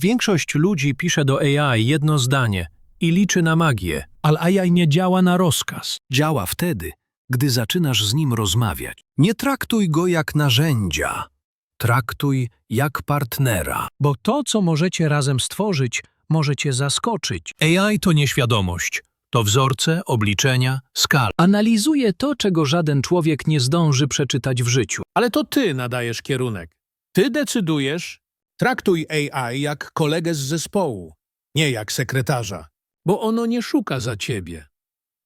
Większość ludzi pisze do AI jedno zdanie i liczy na magię. Ale AI nie działa na rozkaz. Działa wtedy, gdy zaczynasz z nim rozmawiać. Nie traktuj go jak narzędzia. Traktuj jak partnera. Bo to, co możecie razem stworzyć, może cię zaskoczyć. AI to nieświadomość. To wzorce, obliczenia, skala. Analizuje to, czego żaden człowiek nie zdąży przeczytać w życiu. Ale to ty nadajesz kierunek. Ty decydujesz. Traktuj AI jak kolegę z zespołu, nie jak sekretarza, bo ono nie szuka za ciebie.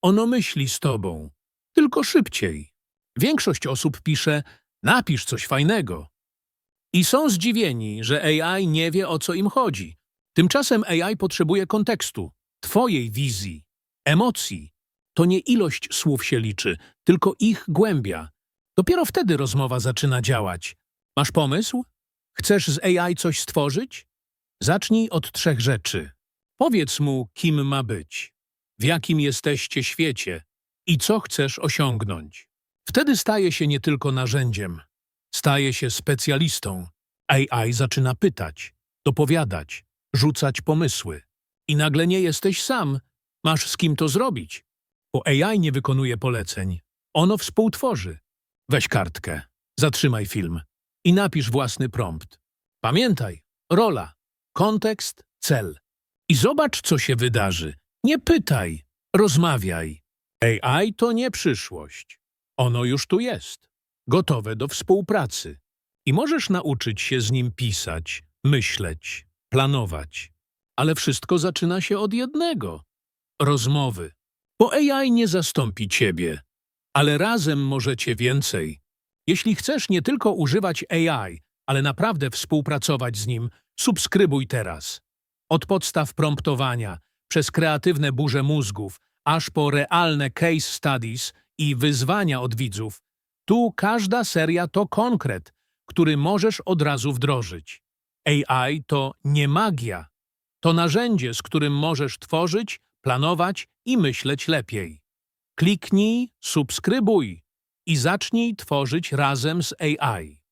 Ono myśli z tobą, tylko szybciej. Większość osób pisze, napisz coś fajnego. I są zdziwieni, że AI nie wie, o co im chodzi. Tymczasem AI potrzebuje kontekstu, twojej wizji, emocji. To nie ilość słów się liczy, tylko ich głębia. Dopiero wtedy rozmowa zaczyna działać. Masz pomysł? Chcesz z AI coś stworzyć? Zacznij od trzech rzeczy. Powiedz mu, kim ma być, w jakim jesteście świecie i co chcesz osiągnąć. Wtedy staje się nie tylko narzędziem, staje się specjalistą. AI zaczyna pytać, dopowiadać, rzucać pomysły. I nagle nie jesteś sam, masz z kim to zrobić. Bo AI nie wykonuje poleceń, ono współtworzy. Weź kartkę, zatrzymaj film i napisz własny prompt. Pamiętaj, rola, kontekst, cel. I zobacz, co się wydarzy. Nie pytaj, rozmawiaj. AI to nie przyszłość. Ono już tu jest, gotowe do współpracy. I możesz nauczyć się z nim pisać, myśleć, planować. Ale wszystko zaczyna się od jednego rozmowy. Bo AI nie zastąpi ciebie, ale razem możecie więcej. Jeśli chcesz nie tylko używać AI, ale naprawdę współpracować z nim, subskrybuj teraz. Od podstaw promptowania, przez kreatywne burze mózgów, aż po realne case studies i wyzwania od widzów, tu każda seria to konkret, który możesz od razu wdrożyć. AI to nie magia, to narzędzie, z którym możesz tworzyć, planować i myśleć lepiej. Kliknij, subskrybuj i zacznij tworzyć razem z AI.